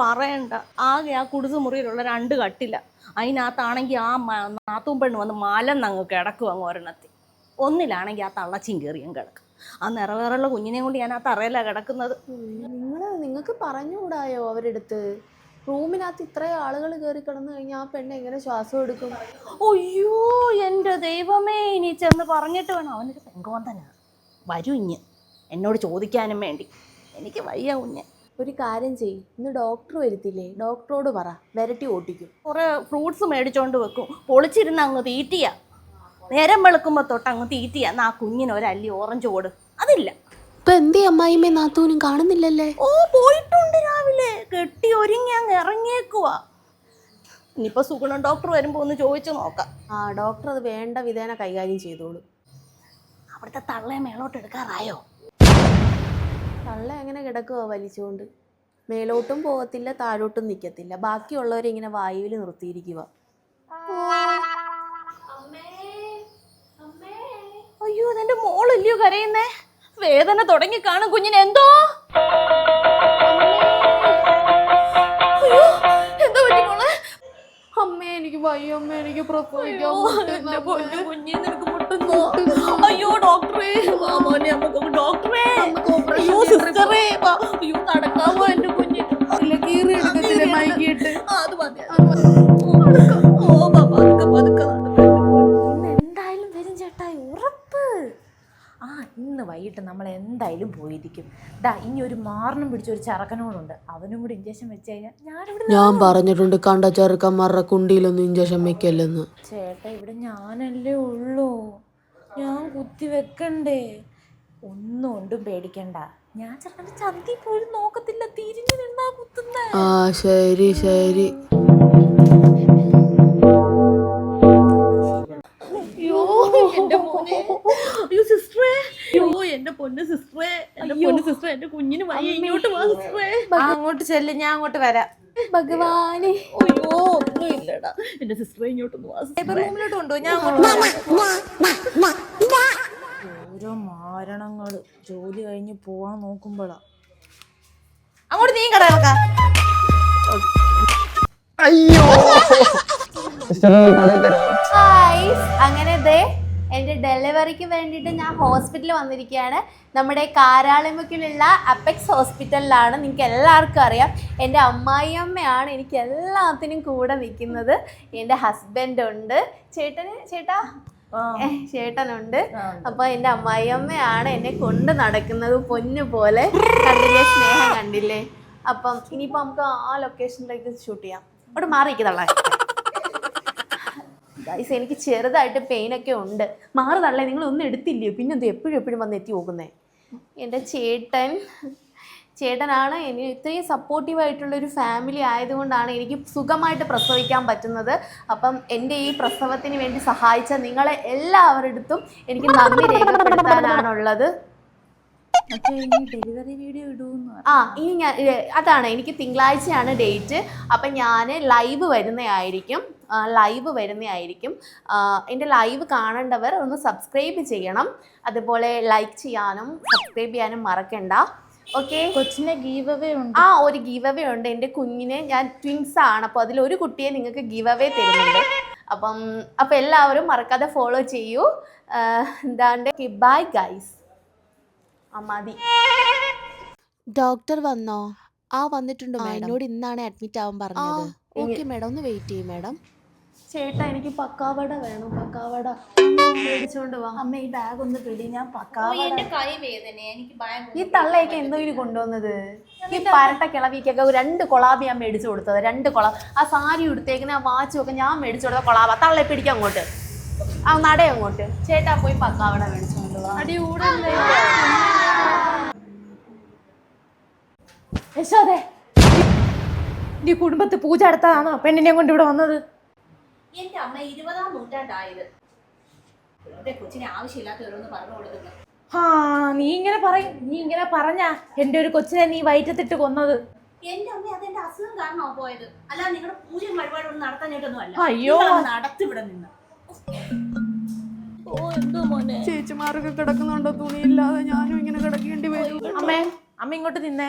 പറയണ്ട. ആകെ ആ കുടുസ് മുറിയിലുള്ള രണ്ട് കട്ടില. അതിനകത്താണെങ്കിൽ ആ നാത്തും പെണ്ണ് വന്ന് മലന്നങ്ങ് കിടക്കും അങ്ങ് ഒരെണ്ണത്തിൽ ഒന്നിലാണെങ്കിൽ ആ തള്ളച്ചിയും കയറിയും കിടക്കും. ആ നിറവേറുള്ള കുഞ്ഞിനെയും കൊണ്ട് ഞാൻ ആ തറയല്ല കിടക്കുന്നത്. നിങ്ങൾ നിങ്ങൾക്ക് പറഞ്ഞുകൂടായോ അവരെടുത്ത്? റൂമിനകത്ത് ഇത്രയും ആളുകൾ കയറി കിടന്നു കഴിഞ്ഞാൽ ആ പെണ്ണ് എങ്ങനെ ശ്വാസം എടുക്കും? അയ്യോ എന്റെ ദൈവമേ ഇനി ചെന്ന് പറഞ്ഞിട്ട് വേണം. അവനൊരു പെങ്കോന്തനാണ് വരും ഇഞ്ഞ്. എന്നോട് ചോദിക്കാനും വേണ്ടി. എനിക്ക് വയ്യ കുഞ്ഞ്. ഒരു കാര്യം ചെയ് ഇന്ന് ഡോക്ടർ വരുത്തില്ലേ? ഡോക്ടറോട് പറ. വരട്ടി ഓട്ടിക്കും. കുറേ ഫ്രൂട്ട്സ് മേടിച്ചോണ്ട് വെക്കും. പൊളിച്ചിരുന്ന് അങ്ങ് തീറ്റിയ. നേരം വെളുക്കുമ്പോൾ തൊട്ട് അങ്ങ് തീറ്റിയ. എന്നാ ആ കുഞ്ഞിന് ഒരല്ലി ഓറഞ്ച് ഓട്. അതില്ല. ഇപ്പൊ എന്തേ അമ്മായിമ്മേ നാത്തൂനും കാണുന്നില്ലല്ലേ? ഓ പോയിട്ടുണ്ട് രാവിലെ. കെട്ടി ഒരുങ്ങി അങ്ങ് ഇറങ്ങിയേക്കുവാ. ഇനിയിപ്പോ സുഗുണം ഡോക്ടർ വരുമ്പോ ഒന്ന് ചോദിച്ചു നോക്കാം. ആ ഡോക്ടർ അത് വേണ്ട വിധേന കൈകാര്യം ചെയ്തോളൂ. അവിടുത്തെ തള്ളയെ മേളോട്ട് എടുക്കാറായോ? തള്ള എങ്ങനെ കിടക്കുക വലിച്ചുകൊണ്ട് മേലോട്ടും പോകത്തില്ല താഴോട്ടും നിൽക്കത്തില്ല ബാക്കിയുള്ളവരിങ്ങനെ വായുവിൽ നിർത്തിയിരിക്കുക അയ്യോ അതെന്റെ മോളല്ലയോ കരയുന്നേ? വേദന തുടങ്ങി കാണും കുഞ്ഞിന്. എന്തോ? അമ്മേ എനിക്ക് വയ്യ. അമ്മ എനിക്ക് പ്രസവിക്കാൻ കുഞ്ഞിന് നിനക്ക് മുട്ടുന്നോ? അയ്യോ ഡോക്ടറേ. മോനെ നമുക്ക് ഡോക്ടറേ. അയ്യോ സിസ്റ്ററേ. അയ്യോ നടക്കാമോ എന്റെ കുഞ്ഞിന് ആ, അത് മതി, അത് മതി. ഓ ബാ, പതുക്കെ പതുക്കെ എന്തായാലും വരും ചേട്ടായി ഉറപ്പ്. ആ ഇന്ന് വൈകിട്ട് നമ്മൾ എന്തായാലും പോയിരിക്കും. ദാ ഇനി ഒരു മാറിനും പിടിച്ച ഒരു ചെറുക്കനോടുണ്ട്. അവനും കൂടി ഇഞ്ചക്ഷൻ വെച്ച് കഴിഞ്ഞാൽ ഞാനിവിടെ ഞാൻ പറഞ്ഞിട്ടുണ്ട് കണ്ട ചെറുക്കന്മാരുടെ കുണ്ടിയിലൊന്നും ഇഞ്ചക്ഷൻ വെക്കല്ലെന്ന്. ചേട്ടാ ഇവിടെ ഞാനല്ലേ ഉള്ളൂ. ഞാൻ കുത്തി വെക്കണ്ടേ. ഒന്നും ഒണ്ടും പേടിക്കണ്ട. ഞാൻ ചെറുക്കന്റെ ചന്തി പോലും നോക്കത്തില്ല. തിരിഞ്ഞു നിന്നാ കുത്തുന്ന. ആ ശരി ശരി. അയ്യോ എന്റെ മോനെ. അയ്യോ സിസ്റ്ററേ. അയ്യോ എന്റെ പൊന്ന് സിസ്റ്ററേ. എന്റെ പൊന്ന് സിസ്റ്റർ എന്റെ കുഞ്ഞിന് വയ്യ. ഇങ്ങോട്ട് വാ സിസ്റ്ററേ. അങ്ങോട്ട് ചെല്ല്. ഞാൻ അങ്ങോട്ട് വരാം. ഭഗവാനെ. അയ്യോ ഒന്നും എന്റെ സിസ്റ്റർ ഇങ്ങോട്ടൊന്ന് വാ സിസ്റ്ററേ. റൂമിലോട്ട് ഞാൻ അങ്ങോട്ട് ഓരോ മാരണങ്ങൾ ജോലി കഴിഞ്ഞ് പോവാൻ നോക്കുമ്പോഴാ അങ്ങോട്ട് നീ കട അയ്യോ. അങ്ങനെ ദേ എന്റെ ഡെലിവറിക്ക് വേണ്ടിയിട്ട് ഞാൻ ഹോസ്പിറ്റലിൽ വന്നിരിക്കുകയാണ്. നമ്മുടെ കാരാളിമുക്കിലുള്ള അപ്പെക്സ് ഹോസ്പിറ്റലിലാണ് നിങ്ങൾക്ക് എല്ലാവർക്കും അറിയാം. എന്റെ അമ്മായിയമ്മയാണ് എനിക്ക് എല്ലാത്തിനും കൂടെ നിൽക്കുന്നത്. എന്റെ ഹസ്ബൻഡുണ്ട് ചേട്ടന് ചേട്ടാ? ചേട്ടനുണ്ട്. അപ്പൊ എന്റെ അമ്മായിയമ്മയാണ് എന്നെ കൊണ്ട് നടക്കുന്നത് പൊന്നു പോലെ. കണ്ടില്ലേ? സ്നേഹം കണ്ടില്ലേ? അപ്പം ഇനിയിപ്പോ നമുക്ക് ആ ലൊക്കേഷനിലേക്ക് ഷൂട്ട് ചെയ്യാം. അവിടെ മാറിയിരിക്കുന്നള്ള ഗൈസ് എനിക്ക് ചെറുതായിട്ട് പെയിനൊക്കെ ഉണ്ട്. മാറി തള്ളേ നിങ്ങൾ ഒന്നും എടുത്തില്ലയോ? പിന്നെ എന്തോ എപ്പോഴും എപ്പോഴും വന്ന് എത്തി പോകുന്നേ എന്റെ ചേട്ടൻ ചേട്ടനാണ് എനി ഇത്രയും സപ്പോർട്ടീവ് ആയിട്ടുള്ള ഒരു ഫാമിലി ആയതുകൊണ്ടാണ് എനിക്ക് സുഖമായിട്ട് പ്രസവിക്കാൻ പറ്റുന്നത്. അപ്പം എന്റെ ഈ പ്രസവത്തിന് വേണ്ടി സഹായിച്ച നിങ്ങളെ എല്ലാവരുടെ എനിക്ക് നന്ദി രേഖപ്പെടുത്താനാണുള്ളത്. ഡെലിവറി വീഡിയോ ഇടൂന്ന് ആ ഇനി ഞാൻ അതാണ് എനിക്ക് തിങ്കളാഴ്ചയാണ് ഡേറ്റ് അപ്പം ഞാൻ ലൈവ് വരുന്നതായിരിക്കും. ലൈവ് വരുന്നതായിരിക്കും. എന്റെ ലൈവ് കാണേണ്ടവർ ഒന്ന് സബ്സ്ക്രൈബ് ചെയ്യണം. അതുപോലെ ലൈക്ക് ചെയ്യാനും സബ്സ്ക്രൈബ് ചെയ്യാനും മറക്കണ്ട. ഓക്കെ കൊച്ചിനെ ഗീവ് അവേ ഉണ്ട്. ആ ഒരു ഗീവ് അവേ ഉണ്ട്. എന്റെ കുഞ്ഞിനെ ഞാൻ ട്വിൻസ് ആണ്. അപ്പോൾ അതിൽ ഒരു കുട്ടിയെ നിങ്ങൾക്ക് ഗീവ് അവേ തരുന്നുണ്ട്. അപ്പം അപ്പം എല്ലാവരും മറക്കാതെ ഫോളോ ചെയ്യൂ. എന്താണ്ട്? ബൈ ഗൈസ് ആ മതി. ഡോക്ടർ വന്നോ? ആ വന്നിട്ടുണ്ടോ എന്നോട് ഇന്നാണ് അഡ്മിറ്റ് ആവാൻ പറഞ്ഞത്. ഓക്കെ മാഡം ഒന്ന് വെയിറ്റ് ചെയ്യും മാഡം. ചേട്ടാ എനിക്ക് പക്കാവട വേണം പക്കാവട. മേടിച്ചോണ്ട് വാ. അമ്മ ഈ ബാഗ് ഒന്ന് പിടി ഞാൻ പക്കാവട. ഓ, എന്റെ കൈ വേദന എനിക്ക് ഈ തള്ളയൊക്കെ എന്തോ ഇതിന് കൊണ്ടുവന്നത്? ഈ പരട്ട കിളവിക്കൊക്കെ രണ്ട് കൊളാബ് ഞാൻ മേടിച്ചു കൊടുത്തത്. രണ്ട് കൊളാബ് ആ സാരി ഉടുത്തേക്കുന്ന ആ വാച്ചും ഒക്കെ ഞാൻ മേടിച്ചു കൊടുത്ത കൊളാബ. തള്ള പിടിക്കാം അങ്ങോട്ട്. ആ നട അങ്ങോട്ട്. ചേട്ടാ പോയി പക്കാവട മേടിച്ചോണ്ട് വാ. അടി കൂടല്ലേ യശോദേ നീ കുടുംബത്ത് പൂജ അടുത്തതാണോ പെണ്ണിനെ കൊണ്ട് ഇവിടെ വന്നത്? എന്റെ അമ്മ ഇരുപതാം നൂറ്റാണ്ടായത്. കൊച്ചിനെ ആവശ്യമില്ലാത്തവരൊന്ന് പറഞ്ഞു കൊടുക്കുന്നു. ആ നീ ഇങ്ങനെ പറയും നീ ഇങ്ങനെ പറഞ്ഞാ എന്റെ ഒരു കൊച്ചിനെ നീ വയറ്റത്തിട്ട് കൊന്നത്. എന്റെ അമ്മ അതെന്റെ അസുഖം കാരണമാ പോയത്. അല്ല നിങ്ങളുടെ പൂജയും വഴിപാടൊന്നും നടത്താനായിട്ടൊന്നും അല്ല അയ്യോ. നടത്തിവിടെ നിന്ന്. ഓ എന്തോ മോനെ? ചേച്ചിമാരൊക്കെ കിടക്കുന്നുണ്ടോ? തുണിയില്ലാതെ ഞാനും ഇങ്ങനെ കിടക്കേണ്ടി വരും. അമ്മേ അമ്മ ഇങ്ങോട്ട് നിന്നേ.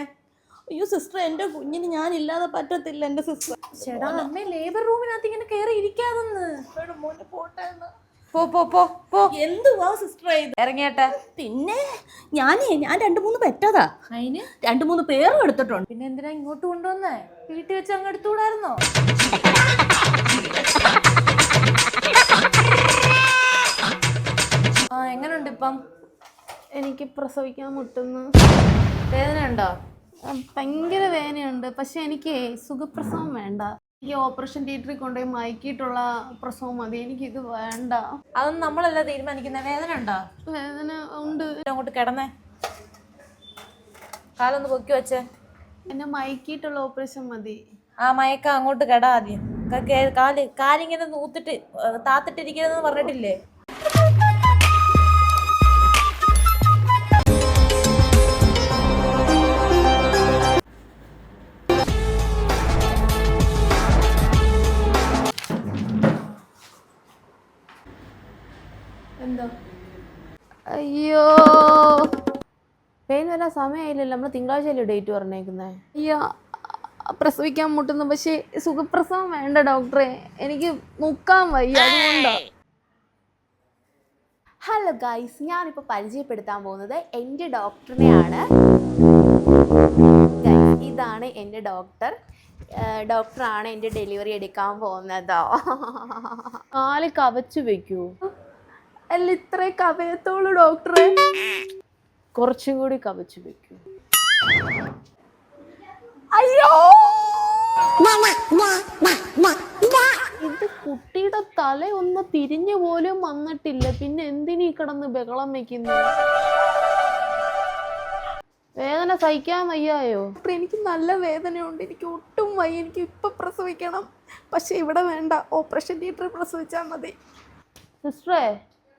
അയ്യോ സിസ്റ്റർ എന്റെ കുഞ്ഞിന് ഞാനില്ലാതെ പറ്റത്തില്ല എന്റെ സിസ്റ്റർ ചേടാ അമ്മ ലേബർ റൂമിനകത്ത് ഇങ്ങനെ കയറി ഇരിക്കാതെന്ന്. മോനെ പോട്ടെ പോ പോ പോ പോ. എന്തുവാ സിസ്റ്റർ ഇത്? ഇറങ്ങിയട്ടെ. പിന്നെ ഞാനേ ഞാൻ രണ്ട് മൂന്ന് പെറ്റതാ. അതിന് രണ്ട് മൂന്ന് പേരും എടുത്തിട്ടുണ്ട്. പിന്നെ എന്തിനാ ഇങ്ങോട്ട് കൊണ്ടുവന്നേ? വീട്ടിൽ വെച്ച് അങ്ങ് എടുത്തുകൂടായിരുന്നോ? ആ എങ്ങനുണ്ട് ഇപ്പം? എനിക്ക് പ്രസവിക്കാൻ മുട്ടുന്നു. വേദന ഉണ്ടോ ഭയങ്കര വേദനയുണ്ട്. പക്ഷെ എനിക്ക് സുഖപ്രസവം വേണ്ട. എനിക്ക് ഓപ്പറേഷൻ തിയേറ്ററിൽ കൊണ്ടുപോയി മയക്കിയിട്ടുള്ള പ്രസവം മതി. എനിക്ക് ഇത് വേണ്ട. അതൊന്നും നമ്മളല്ല തീരുമാനിക്കുന്ന. വേദന ഉണ്ടോ? വേദന ഉണ്ട്. അങ്ങോട്ട് കിടന്നേ. കാലൊന്ന് പൊക്കി വെച്ചേ. എന്നെ മയക്കിയിട്ടുള്ള ഓപ്പറേഷൻ മതി. ആ മയക്ക അങ്ങോട്ട് കിട ആദ്യം. കാൽ കാലിങ്ങനെ നൂത്തിട്ട് താത്തിട്ടിരിക്കുന്നു താത്തിട്ടിരിക്കരുതെന്ന് പറഞ്ഞിട്ടില്ലേ? അയ്യോ. പെയിൻ വരാൻ സമയമായില്ലല്ലോ നമ്മൾ തിങ്കളാഴ്ചയല്ലേ ഡേറ്റ് പറഞ്ഞേക്കുന്നത് അയ്യോ പ്രസവിക്കാൻ മുട്ടുന്നു. പക്ഷേ സുഖപ്രസവം വേണ്ട ഡോക്ടറെ. എനിക്ക് മുക്കാൻ വയ്യ അതുകൊണ്ടാ? ഹലോ ഗൈസ് ഞാനിപ്പോൾ പരിചയപ്പെടുത്താൻ പോകുന്നത് എന്റെ ഡോക്ടറിനെയാണ്. ഇതാണ് എന്റെ ഡോക്ടർ. ഡോക്ടറാണ് എന്റെ ഡെലിവറി എടുക്കാൻ പോകുന്നത്. കാൽ കവച്ചു വെക്കൂ. അല്ല ഇത്രേ കവയത്തോളൂ ഡോക്ടറെ. കുറച്ചും കൂടി കവച്ചു വെക്കൂ. അയ്യോ! ഇത് കുട്ടിയുടെ തല ഒന്ന് തിരിഞ്ഞു പോലും വന്നിട്ടില്ല. പിന്നെ എന്തിനീ കിടന്ന് ബഹളം വെക്കുന്നു? വേദന സഹിക്കാൻ വയ്യായോ? എനിക്ക് നല്ല വേദനയുണ്ട്. എനിക്ക് ഒട്ടും വയ്യ. എനിക്ക് ഇപ്പൊ പ്രസവിക്കണം. പക്ഷെ ഇവിടെ വേണ്ട. ഓപ്പറേഷൻ തിയേറ്ററിൽ പ്രസവിച്ചാൽ മതി. സിസ്റ്ററേ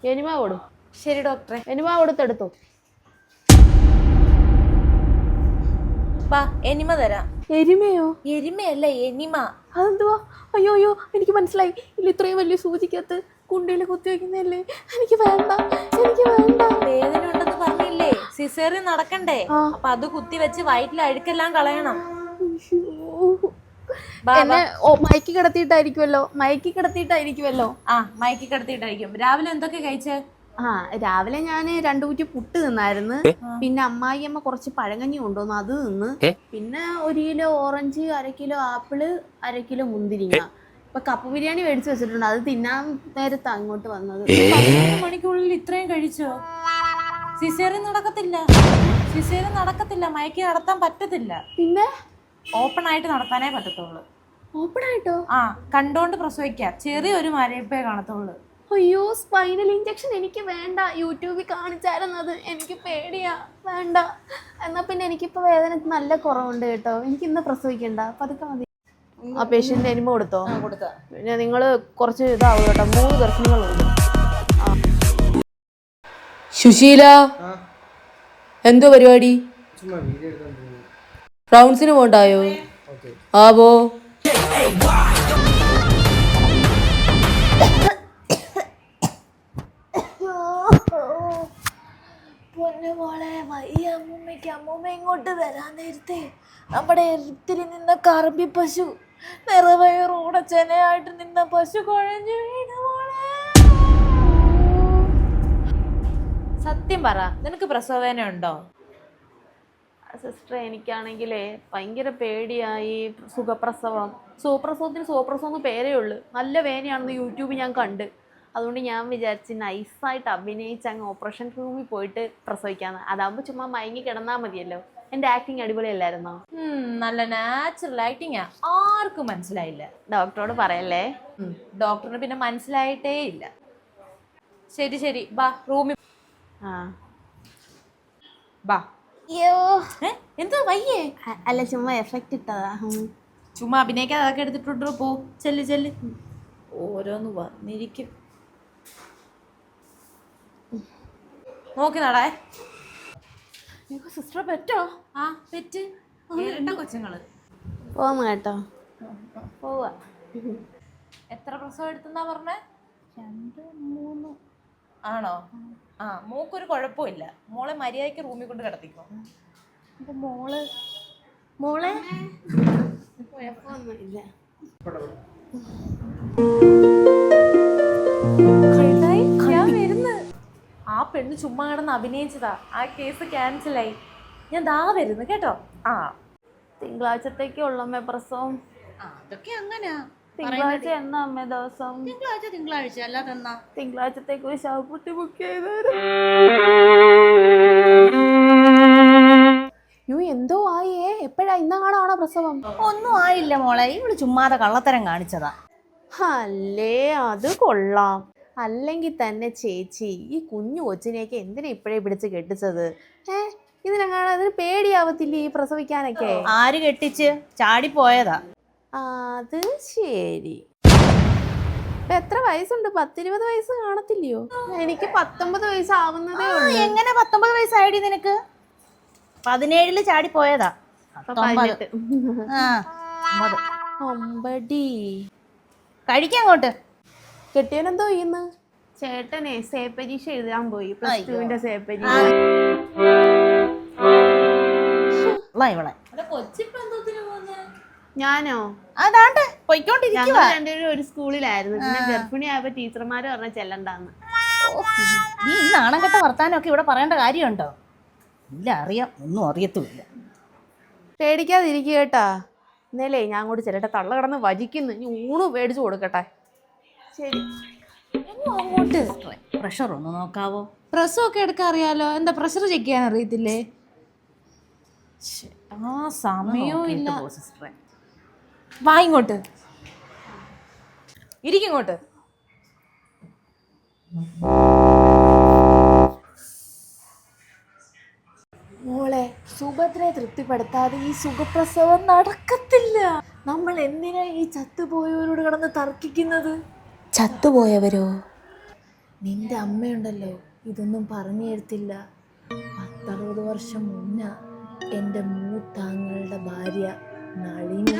എനിമ കൊടു ശരി ഡോക്ടറെ. എനിമ കൊടുത്തെടുത്തു ബാ എനിമ തരാം. എരുമയോ? എരിമയല്ല എനിമ. അതെന്തുവാ? അയ്യോ അയ്യോ എനിക്ക് മനസ്സിലായി. ഇല്ല ഇത്രയും വലിയ സൂചിക്കകത്ത് കുണ്ടിയിൽ കുത്തിവെക്കുന്നതല്ലേ എനിക്ക് വേണ്ട എനിക്ക് വേണ്ട. വേദന ഉണ്ടെന്ന് പറഞ്ഞില്ലേ? സിസേറി നടക്കണ്ടേ. അപ്പൊ അത് കുത്തി വെച്ച് വയറ്റിൽ അഴുക്കെല്ലാം കളയണം. എന്നെ ഓ, മയക്കി കിടത്തിയിട്ടായിരിക്കുമല്ലോ മയക്കി കിടത്തിയിട്ടായിരിക്കുമല്ലോ ആ മയക്കി കിടത്തിയിട്ടായിരിക്കും. രാവിലെ എന്തൊക്കെ കഴിച്ചേ? ആ രാവിലെ ഞാൻ രണ്ടു കുറ്റി പുട്ട് തിന്നായിരുന്നു. പിന്നെ അമ്മായിയമ്മ കുറച്ച് പഴങ്കഞ്ഞി കൊണ്ടുവന്നു. അത് തിന്ന്. പിന്നെ ഒരു കിലോ ഓറഞ്ച് അര കിലോ ആപ്പിൾ അര കിലോ മുന്തിരിങ്ങ. ഇപ്പൊ കപ്പ ബിരിയാണി മേടിച്ചു വെച്ചിട്ടുണ്ട്. അത് തിന്നാൻ നേരത്ത് അങ്ങോട്ട് വന്നത്. മണിക്കുള്ളിൽ ഇത്രയും കഴിച്ചോ? സിസേറിയൻ നടക്കത്തില്ല. സിസേറിയൻ നടക്കത്തില്ല. മയക്കി നടത്താൻ പറ്റത്തില്ല. പിന്നെ? ഓപ്പൺ ആയിട്ട് നടത്താനേ പറ്റത്തുള്ളൂ. ഓപ്പൺ ആയിട്ടോ ആ കണ്ടോണ്ട് പ്രസവിക്ക. ചെറിയൊരു മരയിപ്പേ കാണത്തുള്ളൂ. അയ്യോ സ്പൈനൽ ഇഞ്ചക്ഷൻ എനിക്ക് വേണ്ട. യൂട്യൂബിൽ കാണിച്ചായിരുന്നത് എനിക്ക് പേടിയാ. വേണ്ട. എന്നാ പിന്നെ എനിക്കിപ്പോ വേദന നല്ല കുറവുണ്ട് കേട്ടോ. എനിക്ക് ഇന്ന് പ്രസവിക്കണ്ട പതുക്കെ മതി. ആ പേഷ്യന്റ് എനിമ കൊടുത്തോ? കൊടുത്ത. പിന്നെ നിങ്ങൾ കുറച്ച് ഇതാവും കേട്ടോ. മൂന്ന് ദർശനങ്ങളുണ്ട് സുശീല എന്തോ പരിപാടി? റൗണ്ട്സിന് പോണ്ടായോ? ആ പോ പൊന്നു മോളെ വയ്യ അമ്മൂമ്മയ്ക്ക്. അമ്മൂമ്മ ഇങ്ങോട്ട് വരാൻ നേരത്തെ നമ്മുടെ എരുത്തിൽ നിന്ന കറമ്പി പശു നിറവയറോടെ ചെനയായിട്ട് നിന്ന പശു കുഴഞ്ഞു വീണു മോളെ. സത്യം പറ നിനക്ക് പ്രസവേന ഉണ്ടോ? സിസ്റ്റർ എനിക്കാണെങ്കിലേ ഭയങ്കര പേടിയായി. സുഖപ്രസവം. സുഖപ്രസവത്തിന് സുഖപ്രസവം എന്ന് പേരേ ഉള്ളൂ. നല്ല വേനയാണെന്ന് യൂട്യൂബിൽ ഞാൻ കണ്ട്. അതുകൊണ്ട് ഞാൻ വിചാരിച്ച് നൈസായിട്ട് അഭിനയിച്ച് അങ്ങ് ഓപ്പറേഷൻ റൂമിൽ പോയിട്ട് പ്രസവിക്കാന്ന്. അതാകുമ്പോൾ ചുമ്മാ മയങ്ങി കിടന്നാൽ മതിയല്ലോ. എന്റെ ആക്ടിങ് അടിപൊളിയല്ലായിരുന്നോ? നല്ല നാച്ചുറൽ ആക്ടിങ് ആർക്കും മനസ്സിലായില്ല. ഡോക്ടറോട് പറയല്ലേ? ഡോക്ടറിന് പിന്നെ മനസ്സിലായിട്ടേ ഇല്ല. ശരി ശരി. ബാ റൂമിൽ ആ. ബാ. അയ്യോ. എന്താ വയ്യേ? അല്ല ചുമ്മാ എഫക്റ്റ് ഇട്ടതാ. ചുമ്മാ അഭിനയിക്കാതെ അതൊക്കെ എടുത്തിട്ടുണ്ടോ? പോ. ചെല്ല് ചെല്ല്. ഓരോന്ന് വന്നിരിക്കും. നോക്കി നടേ സിസ്റ്റർ പറ്റോ? ആ പെറ്റ്. ഇരട്ട കൊച്ചുങ്ങൾ. പോവാ കേട്ടോ. പോവാ. എത്ര പ്രസവം എടുത്തെന്നാ പറഞ്ഞേ? ആണോ? ആ മോക്കൊരു കുഴപ്പമില്ല. മോളെ മര്യാദയ്ക്ക് റൂമിൽ കൊണ്ട് കിടത്തിക്കോ. അപ്പൊ മോൾ മോളെ? കുഴപ്പമൊന്നുമില്ല കഴുതായി ഞാൻ വരുന്നു. ആ പെണ്ണ് ചുമ്മാ കിടന്ന് അഭിനയിച്ചതാ. ആ കേസ് ക്യാൻസലായി. ഞാൻ ദാ വരുന്നു കേട്ടോ. ആ. തിങ്കളാഴ്ചത്തേക്ക് ഉള്ള പ്രസവം. അതൊക്കെ അങ്ങനെയാ തിങ്കളാഴ്ച എന്നാ അമ്മേ ദിവസം? തിങ്കളാഴ്ച തിങ്കളാഴ്ച. അല്ലാതെ എന്നാ? തിങ്കളാഴ്ചത്തേക്ക് ഒരു ശവപ്പെട്ടി ബുക്ക് ചെയ്തു എന്തോ ആയേ? എപ്പോഴാ? ഇന്നാണോ പ്രസവം? ഒന്നും ആയില്ല മോളെ. ഇവൾ ചുമ്മാതെ കള്ളത്തരം കാണിച്ചതാ. അല്ലേ? അത് കൊള്ളാം. അല്ലെങ്കിൽ തന്നെ ചേച്ചി ഈ കുഞ്ഞു കൊച്ചിനെയൊക്കെ എന്തിനാ ഇപ്പോഴേ പിടിച്ച് കെട്ടിച്ചത്? ഏ? ഇതിനെങ്ങാണ് അതിന് പേടിയാവത്തില്ലേ ഈ പ്രസവിക്കാനൊക്കെ? ആര് കെട്ടിച്ച്? ചാടിപ്പോയതാ. അത് ശരി. ഇപ്പൊ എത്ര വയസ്സുണ്ട്? പത്തിരുപത് വയസ്സ് കാണത്തില്ലയോ? എനിക്ക് പത്തൊമ്പത് വയസ്സാവുന്നതേ ആ, ഉള്ളൂ. എങ്ങനെ പത്തൊമ്പത് വയസ്സായടി നിനക്ക്? പതിനേഴിൽ ചാടി അപ്പൊ പത്തൊമ്പത്. പതിനെട്ട്. ആ ഒമ്പത്. അമ്പടി. കഴിക്കങ്ങോട്ട് കെട്ടിയനെന്തോ ചെയ്യുന്നു? ചേട്ടനെ സേ പരീക്ഷ എഴുതാൻ പോയി. പ്ലസ് അയ്യോ. ടുവിന്റെ സേ പരീക്ഷ. ഇവളെ. ഞാനോ? അതാണ്ട് പൊയ്ക്കൊണ്ടിരിക്കുക രണ്ടുപേരും ഒരു സ്കൂളിലായിരുന്നു. പിന്നെ ഗർഭിണി ആയപ്പോ ടീച്ചർമാര് പറഞ്ഞ ചെല്ലണ്ടാന്ന്. നീ ഈ നാണം വർത്താനൊക്കെ വർത്താനമൊക്കെ ഇവിടെ പറയേണ്ട കാര്യമുണ്ടോ? ഇല്ല അറിയാം. ഒന്നും അറിയത്തുമില്ല. പേടിക്കാതിരിക്കുക കേട്ടാ. ഇന്നലെ ഞാൻ കൂടി ചെല്ലട്ടെ തള്ള കിടന്ന് വജിക്കുന്നു. ഇനി ഊണ് മേടിച്ചു കൊടുക്കട്ടെ. ശരി. അങ്ങോട്ട്? പ്രഷർ ഒന്ന് നോക്കാവോ? പ്രസവമൊക്കെ എടുക്കാൻ അറിയാലോ. എന്താ പ്രഷർ ചെക്ക് ചെയ്യാൻ അറിയത്തില്ലേ? ആ സമയവും ഇല്ല. സിസ്റ്ററെ വാ ഇങ്ങോട്ട്. ഇരിക്കിങ്ങോട്ട് മോളെ സുഭദ്രയെ തൃപ്തിപ്പെടുത്താതെ ഈ സുഖപ്രസവം നടക്കത്തില്ല. നമ്മൾ എന്തിനാ ഈ ചത്തുപോയവരോട് കിടന്ന് തർക്കിക്കുന്നത്? ചത്തുപോയവരോ? നിന്റെ അമ്മയുണ്ടല്ലോ ഇതൊന്നും പറഞ്ഞു തരത്തില്ല. പത്തറുപത് വർഷം മുന്ന എന്റെ മൂത്താങ്ങളുടെ ഭാര്യ నళిని